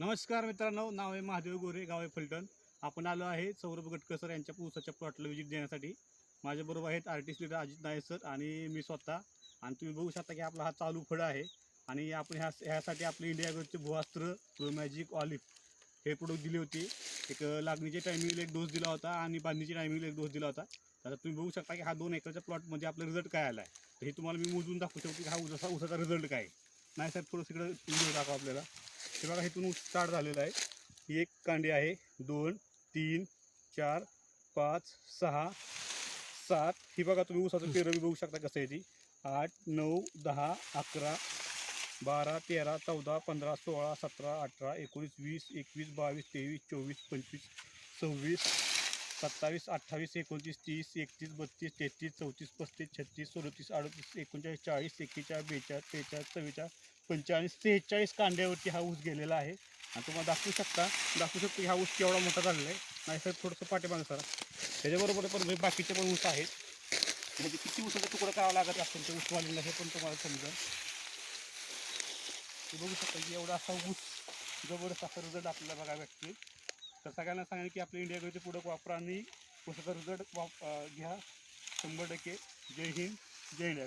नमस्कार मित्रांनो नाव आहे महादेव गोरे गाव आहे फलटण. आपण आलो आहे सौरभ गटकसर सर यांच्या ऊसाच्या प्लॉटला विजिट देण्यासाठी. माझ्याबरोबर आहेत artist leader Ajit Nayak sir आणि मी स्वतः. आणि तुम्ही बघू शकता की आपला हा चालू फळ आहे. आणि आपण ह्या ह्यासाठी आपले इंडिया ग्रोथचे भूअस्त्र मॅजिक ऑलिव्ह हे प्रोडक्ट दिले होते. एक लागणीच्या टायमिंगला एक डोस दिला होता आणि बांधणीच्या टायमिंगला एक डोस दिला होता. तर तुम्ही बघू शकता की हा दोन एकरच्या प्लॉटमध्ये आपला रिझल्ट काय आला आहे तर हे तुम्हाला मी मोजून दाखवू शकतो की हा उसाचा उसाचा रिझल्ट काय नाही साहेब थोडंसं इकडं व्हिडिओ दाखवा आपल्याला. हे बघा इथून स्टार्ट झालेला आहे. ही एक कांडी आहे. दोन तीन चार पाच सहा सात. ही बघा तुम्ही ऊसाचं पेरं बी बघू शकता कसं आहे ती. आठ नऊ दहा अकरा बारा तेरा चौदा पंधरा सोळा सतरा अठरा एकोणीस वीस एकवीस बावीस तेवीस चोवीस पंचवीस सव्वीस सत्तावीस अठ्ठावीस एकोणतीस तीस एकतीस बत्तीस तेहतीस चौतीस पस्तीस छत्तीस सदतीस अडतीस एकोणचाळीस चाळीस एक्केचाळीस बेचाळीस त्रेचाळीस चव्वेचाळीस पंचेचाळीस सेहेचाळीस कांड्यावरती हा ऊस गेलेला आहे. आणि तुम्हाला दाखवू शकता दाखवू शकतो की हा ऊस केवढा मोठा झालेला आहे. नाही सर थोडंसं पाठीमागं सर त्याच्याबरोबर पण बाकीचे पण ऊस आहेत. म्हणजे किती ऊसाचा तुकडा करावा लागत असेल ते ऊसवालीला हे पण तुम्हाला समजेल. ते बघू शकता की एवढा असा ऊस जबरदस्त असा रिझल्ट आपल्याला बघायला भेटतील सगळ्यांना सांगेन की आपल्या इंडिया गेटचे प्रोडक्ट वापरा आणि ऊसाचा रिझल्ट वाप घ्या. शंभर टक्के. जय हिंद. जय इंडिया